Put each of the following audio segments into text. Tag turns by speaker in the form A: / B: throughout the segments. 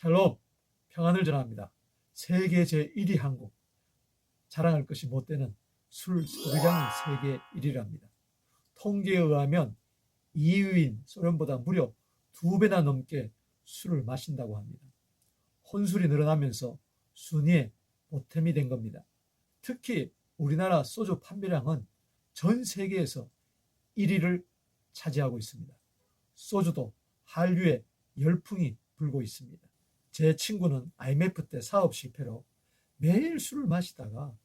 A: 샬롬 평안을 전합니다. 세계 제1위 한국 자랑할 것이 못 되는 술 소비량이 세계 1위랍니다. 통계에 의하면 2위인 소련보다 무려 두 배나 넘게 술을 마신다고 합니다. 혼술이 늘어나면서 순위에 보탬이 된 겁니다. 특히 우리나라 소주 판매량은 전 세계에서 1위를 차지하고 있습니다. 소주도 한류에 열풍이 불고 있습니다. 제 친구는 IMF 때 사업 실패로 매일 술을 마시다가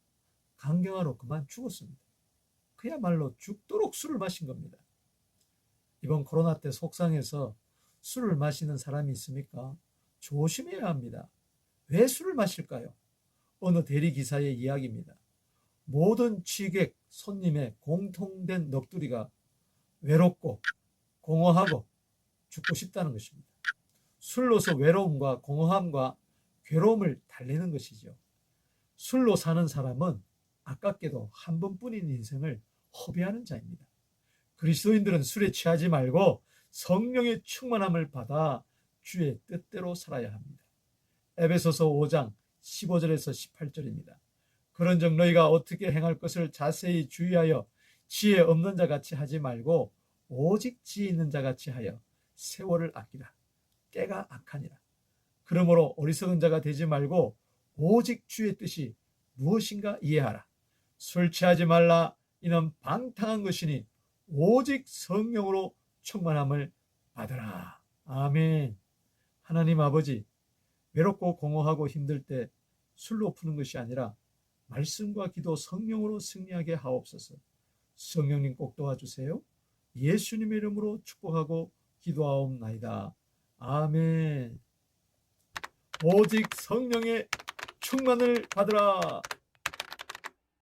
A: 간경화로 그만 죽었습니다. 그야말로 죽도록 술을 마신 겁니다. 이번 코로나 때 속상해서 술을 마시는 사람이 있습니까? 조심해야 합니다. 왜 술을 마실까요? 어느 대리기사의 이야기입니다. 모든 취객, 손님의 공통된 넋두리가 외롭고 공허하고 죽고 싶다는 것입니다. 술로서 외로움과 공허함과 괴로움을 달래는 것이죠. 술로 사는 사람은 아깝게도 한 번뿐인 인생을 허비하는 자입니다. 그리스도인들은 술에 취하지 말고 성령의 충만함을 받아 주의 뜻대로 살아야 합니다. 에베소서 5장 15절에서 18절입니다. 그런즉 너희가 어떻게 행할 것을 자세히 주의하여 지혜 없는 자 같이 하지 말고 오직 지혜 있는 자 같이 하여 세월을 아끼라. 때가 악하니라. 그러므로 어리석은 자가 되지 말고 오직 주의 뜻이 무엇인가 이해하라. 술 취하지 말라. 이는 방탕한 것이니 오직 성령으로 충만함을 받으라. 아멘. 하나님 아버지, 외롭고 공허하고 힘들 때 술로 푸는 것이 아니라 말씀과 기도 성령으로 승리하게 하옵소서. 성령님 꼭 도와주세요. 예수님의 이름으로 축복하고 기도하옵나이다. 아멘. 오직 성령의 충만을 받으라.